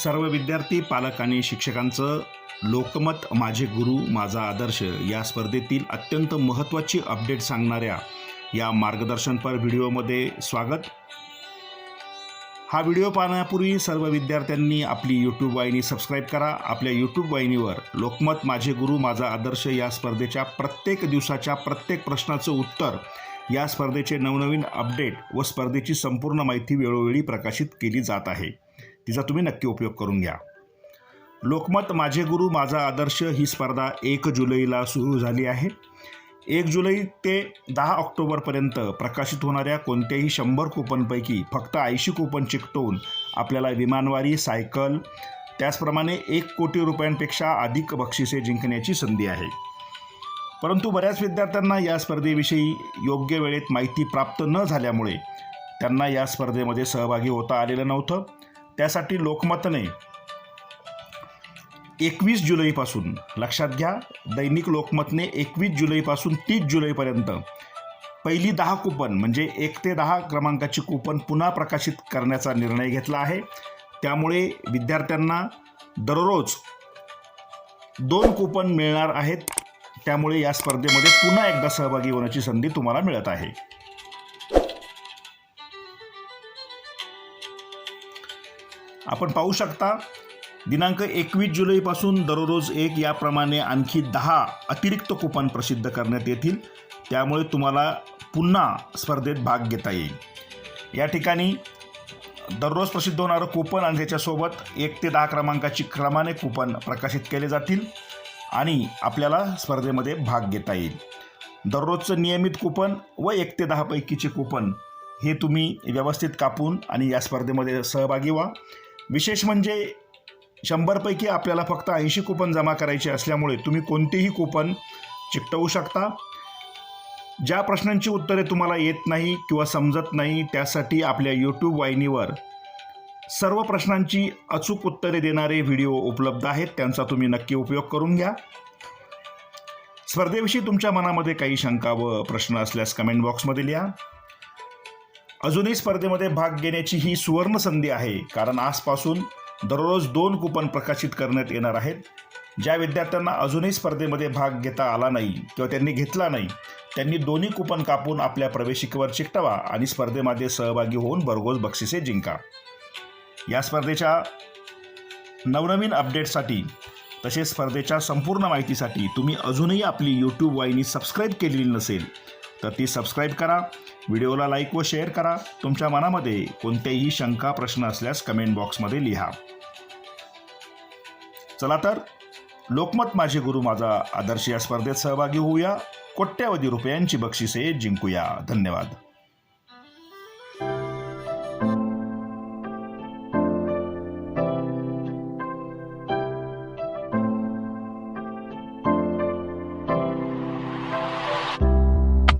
सर्व विद्यार्थी पालक आणि शिक्षकांचं लोकमत माझे गुरु माझा आदर्श या स्पर्धेतील अत्यंत महत्त्वाची अपडेट सांगणाऱ्या या मार्गदर्शनपर व्हिडिओमध्ये स्वागत. हा व्हिडिओ पाहण्यापूर्वी सर्व विद्यार्थ्यांनी आपली यूट्यूब वाहिनी सबस्क्राईब करा. आपल्या यूट्यूब वाहिनीवर लोकमत माझे गुरु माझा आदर्श या स्पर्धेच्या प्रत्येक दिवसाच्या प्रत्येक प्रश्नाचं उत्तर या स्पर्धेचे नवनवीन अपडेट व स्पर्धेची संपूर्ण माहिती वेळोवेळी प्रकाशित केली जात आहे. तिचा तुम्ही नक्की उपयोग करून घ्या. लोकमत माझे गुरु माझा आदर्श ही स्पर्धा एक जुलैला सुरू झाली आहे. एक जुलै ते दहा ऑक्टोबरपर्यंत प्रकाशित होणाऱ्या कोणत्याही शंभर कुपनपैकी फक्त ऐंशी कुपन चिकटवून आपल्याला विमानवारी सायकल त्याचप्रमाणे एक कोटी रुपयांपेक्षा अधिक बक्षिसे जिंकण्याची संधी आहे. परंतु बऱ्याच विद्यार्थ्यांना या स्पर्धेविषयी योग्य वेळेत माहिती प्राप्त न झाल्यामुळे त्यांना या स्पर्धेमध्ये सहभागी होता आलेलं नव्हतं. त्यासाठी लोकमतने एकवीस जुलैपासून लक्षात घ्या दैनिक लोकमतने एकवीस जुलैपासून तीस जुलैपर्यंत पहिली दहा कुपन म्हणजे एक ते दहा क्रमांकाची कुपन पुन्हा प्रकाशित करण्याचा निर्णय घेतला आहे. त्यामुळे विद्यार्थ्यांना दररोज दोन कुपन मिळणार आहेत. त्यामुळे या स्पर्धेमध्ये पुन्हा एकदा सहभागी होण्याची संधी तुम्हाला मिळत आहे. आपण पाहू शकता दिनांक एकवीस जुलैपासून दररोज एक याप्रमाणे आणखी दहा अतिरिक्त कुपन प्रसिद्ध करण्यात येतील. त्यामुळे तुम्हाला पुन्हा स्पर्धेत भाग घेता येईल. या ठिकाणी दररोज प्रसिद्ध होणारं कुपन आणि त्याच्यासोबत एक ते दहा क्रमांकाची क्रमाने कुपन प्रकाशित केले जातील आणि आपल्याला स्पर्धेमध्ये भाग घेता येईल. दररोजचं नियमित कुपन व एक ते दहापैकीचे कुपन हे तुम्ही व्यवस्थित कापून आणि या स्पर्धेमध्ये सहभागी व्हा. विशेष म्हणजे शंभरपैकी आपल्याला फक्त ऐंशी कुपन जमा करायचे असल्यामुळे तुम्ही कोणतेही कुपन चिकटवू शकता. ज्या प्रश्नांची उत्तरे तुम्हाला येत नाही किंवा समजत नाही त्यासाठी आपल्या यूट्यूब वाहिनीवर सर्व प्रश्नांची अचूक उत्तरे देणारे व्हिडिओ उपलब्ध आहेत त्यांचा तुम्ही नक्की उपयोग करून घ्या. स्पर्धेविषयी तुमच्या मनामध्ये काही शंका व प्रश्न असल्यास कमेंट बॉक्समध्ये लिहा. अजूनही स्पर्धेमध्ये भाग घेण्याची ही सुवर्ण संधी आहे. कारण आजपासून दररोज दोन कुपन प्रकाशित करण्यात येणार आहेत. ज्या विद्यार्थ्यांना अजूनही स्पर्धेमध्ये भाग घेता आला नाही किंवा त्यांनी घेतला नाही त्यांनी दोन्ही कुपन कापून आपल्या प्रवेशिकेवर चिकटवा आणि स्पर्धेमध्ये सहभागी होऊन भरघोस बक्षिसे जिंका. या स्पर्धेच्या नवनवीन अपडेटसाठी तसेच स्पर्धेच्या संपूर्ण माहितीसाठी तुम्ही अजूनही आपली यूट्यूब वाहिनी सबस्क्राईब केलेली नसेल तर ती सबस्क्राईब करा व्हिडिओला लाईक व शेअर करा. तुमच्या मनामध्ये कोणतेही शंका प्रश्न असल्यास कमेंट बॉक्समध्ये लिहा. चला तर लोकमत माझे गुरु माझा आदर्श या स्पर्धेत सहभागी होऊया. कोट्यावधी रुपयांची बक्षिसे जिंकूया. धन्यवाद.